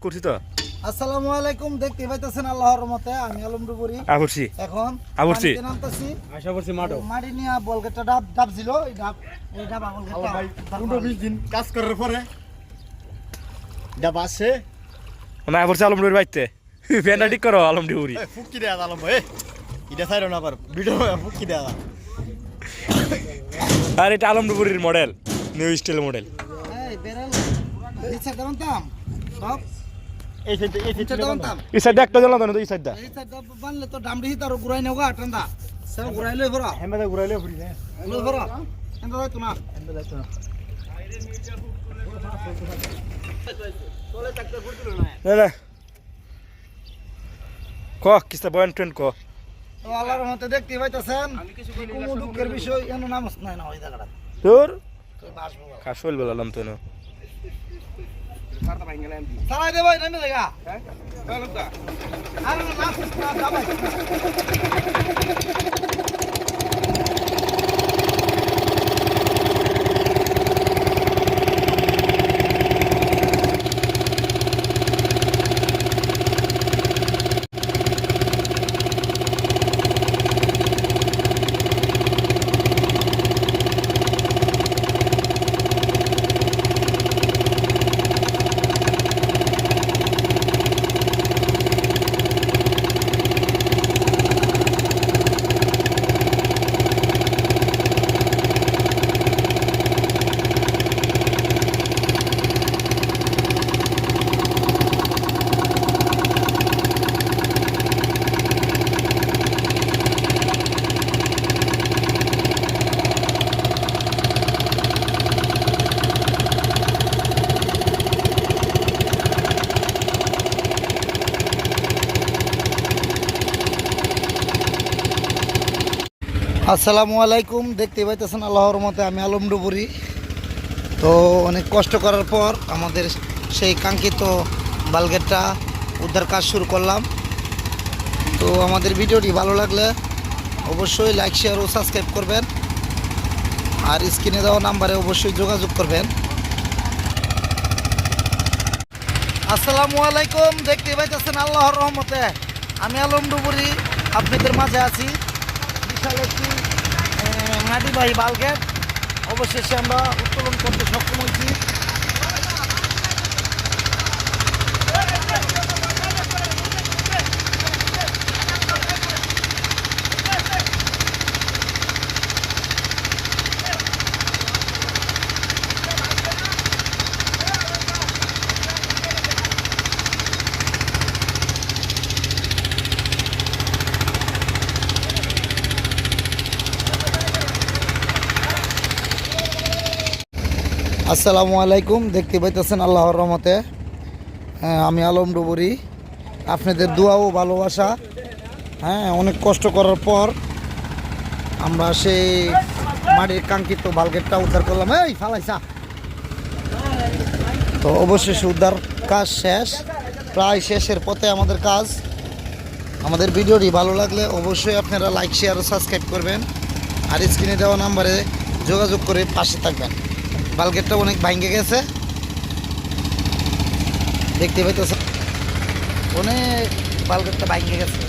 করছি তো। আসসালামু আলাইকুম দেখতে পাইতেছেন আল্লাহর রহমতে আমি আলমডুবুরি আবরছি এখন আবরছি। পানিতে আশা করছি মাঠো। মাটি নিয়ে বল ডাব ডাব ছিল এই ডাব এই ডাব বল আল্লাহ ভাই গেটটা পনেরো বিশ দিন কাজ করার পরে ডাব আসে আবরছি আলমডুর বাইতে ফ্যানটা ঠিক করো আলমডুরি এ, ফুটকি দেয়া আলম ভাই এটা না ভিডিও দেয়া। আর এটা আলমডুবুরির মডেল নিউ স্টাইল মডেল এই বেরেল এই দাম সব? এই সাইডে এই সাইডে দাম এই সাইডটা একটা জ্বালানো তো এই সাইডটা। এই সাইড বানলে তো ডামড়ি হিতার ঘুরাই নেওগা ঠান্ডা সব ঘুরাই লই ভরা হেমাদা ঘুরাইলে ফুরি হ্যাঁ লই ভরা এন্ড যাইতো না না ক কিস্তা বয়ান ট্রেন ক? তো আল্লাহর রহমতে দেখতে পাইতেছেন। দুঃখের বিষয় এন নাম নাই না ওই জায়গাটা তোর? কাশল বেলালাম তো না। চালাই দে ভাই নামে দেখা আরে না আসসালামু আলাইকুম, দেখতে পাইতেছেন আল্লাহর মতে আমি আলম ডুবুরি। তো অনেক কষ্ট করার পর আমাদের সেই কাঙ্ক্ষিত বালগেটটা উদ্ধার কাজ শুরু করলাম। তো আমাদের ভিডিওটি ভালো লাগলে অবশ্যই লাইক শেয়ার ও সাবস্ক্রাইব করবেন। আর স্ক্রিনে দেওয়া নাম্বারে অবশ্যই যোগাযোগ করবেন। আসসালামু আলাইকুম, দেখতে পাইতেছেন আল্লাহর রহমতে আমি আলম ডুবুরি, আপনাদের মাঝে আছি। একটি আহ, বালগেট। অবশেষে আমরা উত্তোলন করতে সক্ষম হয়েছি। আসসালামু আলাইকুম, দেখতে পাইতেছেন আল্লাহর রহমতে। হ্যাঁ আমি আলম ডুবুরি। আপনাদের দোয়া ও ভালোবাসা হ্যাঁ অনেক কষ্ট করার পর আমরা সেই মাটির কাঙ্ক্ষিত বালগেটটা উদ্ধার করলাম। এই, ফালাইসা। তো অবশেষে উদ্ধার কাজ শেষ, প্রায় শেষের পথে আমাদের কাজ। আমাদের ভিডিওটি ভালো লাগলে অবশ্যই আপনারা লাইক শেয়ার ও সাবস্ক্রাইব করবেন। আর স্ক্রিনে দেওয়া নাম্বারে যোগাযোগ করে পাশে থাকবেন। বালগেটটা অনেক ভাঙ্গে গেছে। দেখতে পাইতেছে অনেক বালগেটটা ভাঙ্গে গেছে।